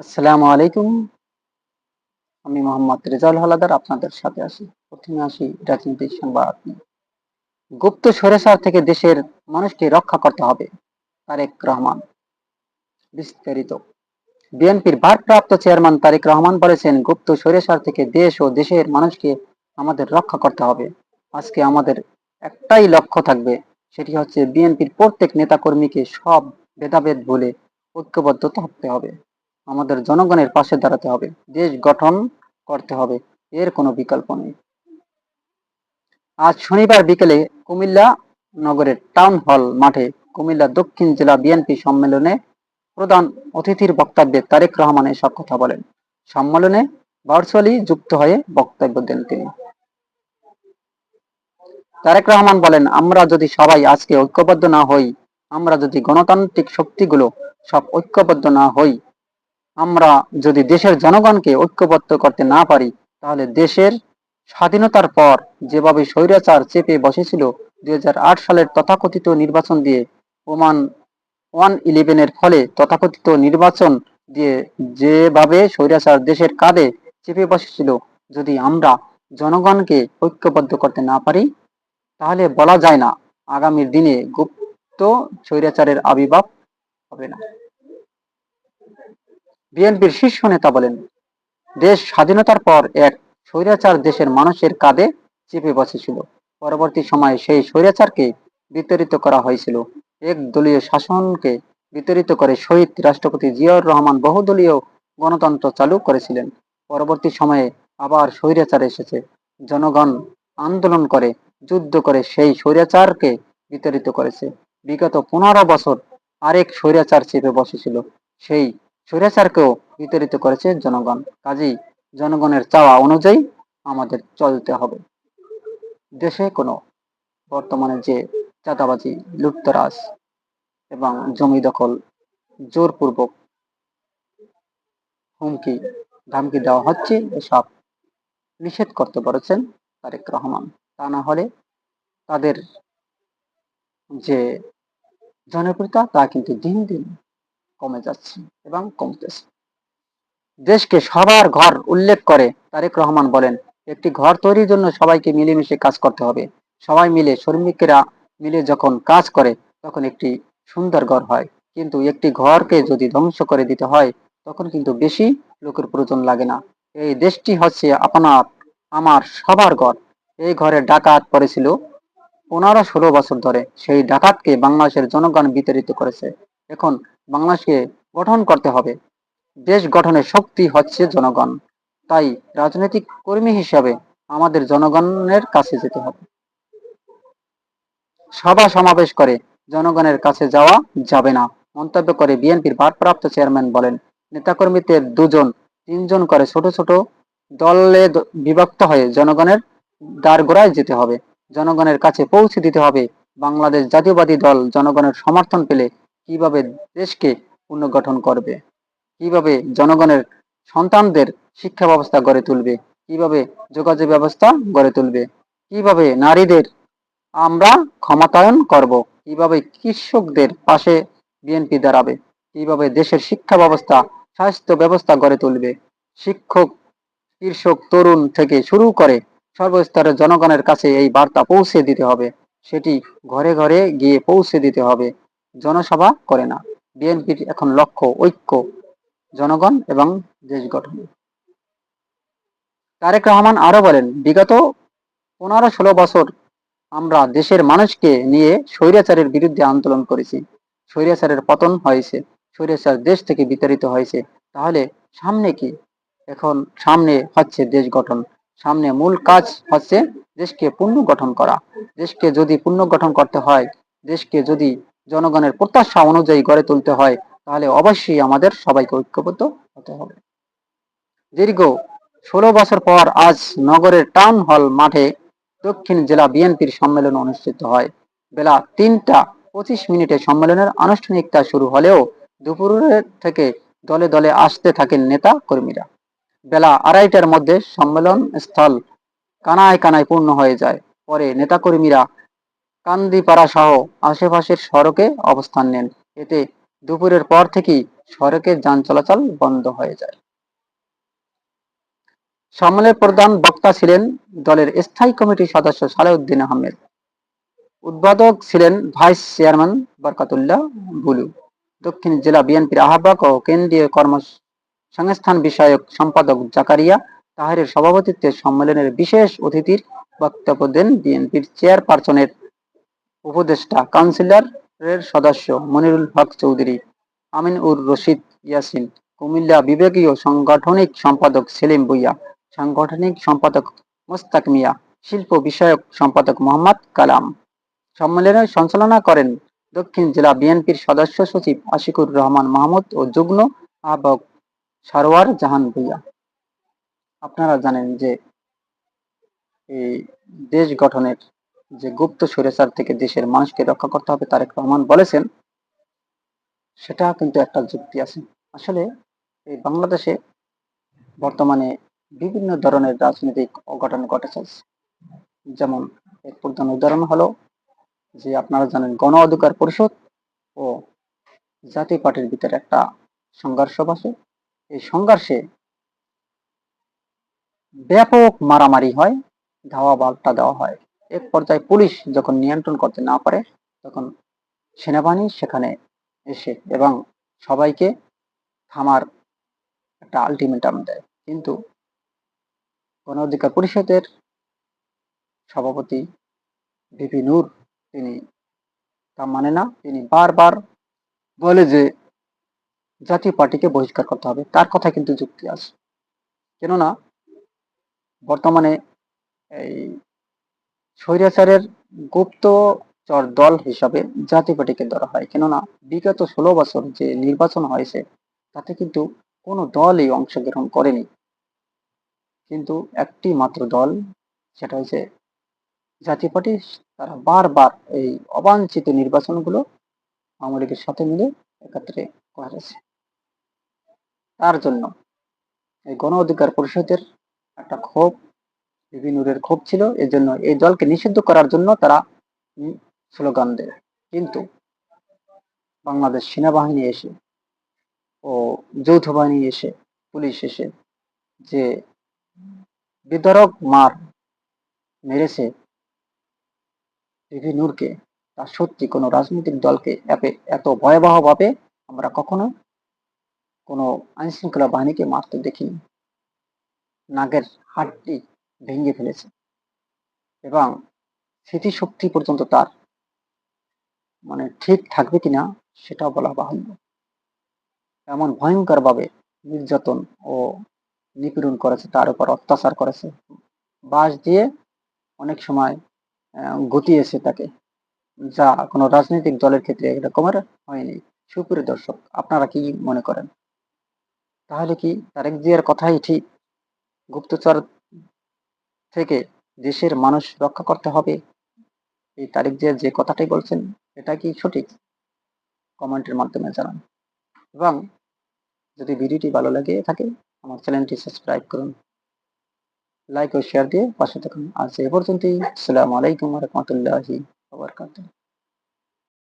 আসসালামু আলাইকুম। আমি মোহাম্মদ রেজাউল হালাদার, আপনাদের সাথে আছি। প্রথমে আসি রাজনৈতিক সংবাদ গুপ্ত স্বৈরাচার থেকে দেশের মানুষকে রক্ষা করতে হবে, তারেক রহমান। বিস্তারিত। বিএনপির ভারপ্রাপ্ত চেয়ারম্যান তারেক রহমান বলেছেন, গুপ্ত স্বৈরাচার থেকে দেশ ও দেশের মানুষকে আমাদের রক্ষা করতে হবে। আজকে আমাদের একটাই লক্ষ্য থাকবে, সেটি হচ্ছে বিএনপির প্রত্যেক নেতাকর্মীকে সব ভেদাভেদ বলে ঐক্যবদ্ধ থাকতে হবে। আমাদের জনগণের পাশে দাঁড়াতে হবে, দেশ গঠন করতে হবে, এর কোনো বিকল্প নেই। আজ শনিবার বিকেলে কুমিল্লা নগরের টাউন হল মাঠে কুমিল্লা দক্ষিণ জেলা বিএনপি সম্মেলনে প্রধান অতিথির বক্তব্যে তারেক রহমান এসব কথা বলেন। সম্মেলনে ভার্চুয়ালি যুক্ত হয়ে বক্তব্য দেন তিনি। তারেক রহমান বলেন, আমরা যদি সবাই আজকে ঐক্যবদ্ধ না হই, আমরা যদি গণতান্ত্রিক শক্তিগুলো সব ঐক্যবদ্ধ না হই আমরা যদি দেশের জনগণকে ঐক্যবদ্ধ করতে না পারি, তাহলে দেশের স্বাধীনতার পর যেভাবে স্বৈরাচার চেপে বসেছিল দুই হাজার আট সালের তথাকথিত নির্বাচন দিয়ে, ওমান ওয়ান ইলেভেনের ফলে তথাকথিত নির্বাচন দিয়ে যেভাবে স্বৈরাচার দেশের কাঁধে চেপে বসেছিল, যদি আমরা জনগণকে ঐক্যবদ্ধ করতে না পারি, তাহলে বলা যায় না আগামীর দিনে গুপ্ত স্বৈরাচারের আবির্ভাব হবে না। বিএনপির শীর্ষ নেতা বলেন, দেশ স্বাধীনতার পর এক স্বৈরাচার দেশের মানুষের কাঁধে চেপে বসেছিল। পরবর্তী সময়ে সেই স্বৈরাচারকে বিতরিত করা হয়েছিল। এক দলীয় শাসনকে বিতরিত করে শহীদ রাষ্ট্রপতি জিয়াউর রহমান বহুদলীয় গণতন্ত্র চালু করেছিলেন। পরবর্তী সময়ে আবার স্বৈরাচার এসেছে। জনগণ আন্দোলন করে, যুদ্ধ করে সেই স্বৈরাচারকে বিতরিত করেছে। বিগত পনেরো বছর আরেক স্বৈরাচার চেপে বসেছিল। সেই স্বৈরাচারকেও বিতরিত করেছে জনগণ। কাজেই জনগণের চাওয়া অনুযায়ী আমাদের চলতে হবে। দেশে কোনো বর্তমানে যে চাঁদাবাজি লুপ্তরাজ এবং জমি দখল জোরপূর্বক হুমকি, ধামকি দেওয়া হচ্ছে, এসব নিষেধ করতে পারছেন তারেক রহমান। তা না হলে তাদের যে জনপ্রিয়তা, তা কিন্তু দিন দিন কমে যাচ্ছে এবং কমতেছে। দেশকে সবার ঘর উল্লেখ করে তারেক রহমান বলেন, একটি ঘর তৈরির জন্য সবাইকে মিলেমিশে কাজ করতে হবে। সবাই মিলে শ্রমিকেরা মিলে যখন কাজ করে, তখন একটি সুন্দর ঘর হয়। কিন্তু একটি ঘরকে যদি ধ্বংস করে দিতে হয়, তখন কিন্তু বেশি লোকের প্রয়োজন লাগে না। এই দেশটি হচ্ছে আপনার, আমার সবার ঘর। এই ঘরে ডাকাত পড়েছিল পনেরো ষোলো বছর ধরে। সেই ডাকাতকে বাংলাদেশের জনগণ বিতাড়িত করেছে। এখন বাংলাদেশকে গঠন করতে হবে। দেশ গঠনের শক্তি হচ্ছে জনগণ। তাই রাজনৈতিক কর্মী হিসাবে আমাদের জনগণের কাছে যেতে হবে। সভা সমাবেশ করে জনগণের কাছে যাওয়া যাবে না। মন্তব্য করে বিএনপির ভারপ্রাপ্ত চেয়ারম্যান বলেন, নেতাকর্মীদের দুজন, তিনজন করে ছোট ছোট দলে বিভক্ত হয়ে জনগণের দ্বারগোড়ায় যেতে হবে। জনগণের কাছে পৌঁছে দিতে হবে। বাংলাদেশ জাতীয়বাদী দল জনগণের সমর্থন পেলে কীভাবে দেশকে পুনর্গঠন করবে? কীভাবে জনগণের সন্তানদের শিক্ষা ব্যবস্থা গড়ে তুলবে? কীভাবে যোগাযোগ ব্যবস্থা গড়ে তুলবে? কীভাবে নারীদের আমরা ক্ষমতায়ন করব? কীভাবে কৃষকদের পাশে বিএনপি দাঁড়াবে? কীভাবে দেশের শিক্ষা ব্যবস্থা, স্বাস্থ্য ব্যবস্থা গড়ে তুলবে? শিক্ষক, কৃষক, তরুণ থেকে শুরু করে সর্বস্তরের জনগণের কাছে এই বার্তা পৌঁছে দিতে হবে। সেটি ঘরে ঘরে গিয়ে পৌঁছে দিতে হবে। জনসভা করে না। বিএনপির এখন লক্ষ্য, ঐক্য, জনগণ এবং দেশ গঠন। তারেক রহমান আরও বলেন, বিগত পনেরো ষোলো বছর আমরা দেশের মানুষকে নিয়ে স্বৈরাচারের বিরুদ্ধে আন্দোলন করেছি। স্বৈরাচারের পতন হয়েছে, স্বৈরাচার দেশ থেকে বিতাড়িত হয়েছে। তাহলে সামনে কি? এখন সামনে হচ্ছে দেশ গঠন। সামনে মূল কাজ হচ্ছে দেশকে পুনর্গঠন করা। দেশকে যদি পুনর্গঠন করতে হয়, দেশকে যদি জনগণের প্রত্যাশা অনুযায়ী গড়ে তুলতে হয়, তাহলে অবশ্যই আমাদের সবাইকে ঐক্যবদ্ধ হতে হবে। দীর্ঘ ষোলো বছর পর আজ নগরের টাউন হল মাঠে দক্ষিণ জেলা বিএনপির সম্মেলন অনুষ্ঠিত হয়। বেলা তিনটা পঁচিশ মিনিটে সম্মেলনের আনুষ্ঠানিকতা শুরু হলেও দুপুরের থেকে দলে দলে আসতে থাকেন নেতা কর্মীরা। বেলা আড়াইটার মধ্যে সম্মেলন স্থল কানায় কানায় পূর্ণ হয়ে যায়। পরে নেতাকর্মীরা কান্দিপাড়া সহ আশেপাশের সড়কে অবস্থান নেন। এতে দুপুরের পর থেকেই সড়কে যান চলাচল বন্ধ হয়ে যায়। সম্মেলনের প্রধান বক্তা ছিলেন দলের স্থায়ী কমিটির সদস্য সালেউদ্দিন আহমেদ। উদ্বোধক ছিলেন ভাইস চেয়ারম্যান বরকাতুল্লাহ বুলু। দক্ষিণ জেলা বিএনপির আহ্বায়ক ও কেন্দ্রীয় কর্মসংস্থান বিষয়ক সম্পাদক জাকারিয়া তাহেরের সভাপতিত্বে সম্মেলনের বিশেষ অতিথির বক্তব্য দেন বিএনপির চেয়ারপারসনের উপদেষ্টা, কাউন্সিলরের সদস্য মনিরুল হক চৌধুরী আমিন উর রশিদ ইয়াসিন, কুমিল্লা বিভাগীয় সাংগঠনিক সম্পাদক সেলিম ভুইয়া, সাংগঠনিক সম্পাদক মোস্তাক মিয়া, শিল্প বিষয়ক সম্পাদক মোহাম্মদ কালাম। সম্মেলনে সঞ্চালনা করেন দক্ষিণ জেলা বিএনপির সদস্য সচিব আশিকুর রহমান মাহমুদ ও যুগ্ম আহ্বায়ক সারোয়ার জাহান ভুইয়া। আপনারা জানেন যে এই দেশ গঠনের যে গুপ্ত স্বৈরাচার থেকে দেশের মানুষকে রক্ষা করতে হবে, তারেক রহমান বলেছেন, সেটা কিন্তু একটা যুক্তি আছে। আসলে এই বাংলাদেশে বর্তমানে বিভিন্ন ধরনের রাজনৈতিক অঘটন ঘটেছে। যেমন এর প্রধান উদাহরণ হলো যে আপনারা জানেন গণ অধিকার পরিষদ ও জাতীয় পার্টির ভিতরে একটা সংঘর্ষ বসে। এই সংঘর্ষে ব্যাপক মারামারি হয় ধাওয়া বাল্টা দেওয়া হয়। এক পর্যায়ে পুলিশ যখন নিয়ন্ত্রণ করতে না পারে, তখন সেনাবাহিনী সেখানে এসে এবং সবাইকে থামার একটা আলটিমেটাম দেয়। কিন্তু গণ অধিকার পরিষদের সভাপতি বিপি নূর, তিনি তা মানে না। তিনি বারবার বলে যে জাতীয় পার্টিকে বহিষ্কার করতে হবে। তার কথা কিন্তু যুক্তি আছে। কেননা বর্তমানে এই স্বৈরাচারের গুপ্তচর দল হিসাবে জাতীয় পার্টিকে ধরা হয়। কেননা, বিগত ষোলো বছর যে নির্বাচন হয়েছে, তাতে কিন্তু কোনো দলই অংশগ্রহণ করেনি। কিন্তু একটি মাত্র দল, সেটা হচ্ছে জাতীয় পার্টি, তারা বারবার এই অবাঞ্ছিত নির্বাচনগুলো আওয়ামী লীগের সাথে মিলে একত্রে করেছে। তার জন্য এই গণ অধিকার পরিষদের একটা ক্ষোভ বিভিন্নরের ক্ষোভ ছিল, এজন্য এই দলকে নিষিদ্ধ করার জন্য তারা স্লোগান দেয়। কিন্তু বাংলাদেশ সেনাবাহিনী এসে ও যৌথ বাহিনী এসে, পুলিশ এসে যে বিতরক মার মেরেছে টিভি নূরকে, তা সত্যি কোনো রাজনৈতিক দলকে এত ভয়াবহভাবে আমরা কখনো কোনো আইনশৃঙ্খলা বাহিনীকে মারতে দেখিনি। নাগের হাড্ডি ভেঙে ফেলেছে। এবং স্মৃতিশক্তি পর্যন্ত তার মানে ঠিক থাকবে কিনা সেটাও বলা বাহুল্য। এমন ভয়ঙ্করভাবে নির্যাতন ও নিপীড়ন করেছে, তার উপর অত্যাচার করেছে। বাস দিয়ে অনেক সময় গতিয়েছে তাকে, যা কোনো রাজনৈতিক দলের ক্ষেত্রে এরকমের হয়নি। সুপ্রিয় দর্শক, আপনারা কি মনে করেন? তাহলে কি তারেক জিয়ার কথাই ঠিক? গুপ্তচর থেকে দেশের মানুষ রক্ষা করতে হবে। এই তারিখ জিয়া যে কথাটাই বলছেন, এটা কি সঠিক? কমেন্টের মাধ্যমে জানান। এবং যদি ভিডিওটি ভালো লাগে থাকে, আমার চ্যানেলটি সাবস্ক্রাইব করুন। লাইক ও শেয়ার দিয়ে পাশে থাকুন। আজ এ পর্যন্তই। আসসালামু আলাইকুম রহমতুল্লাহি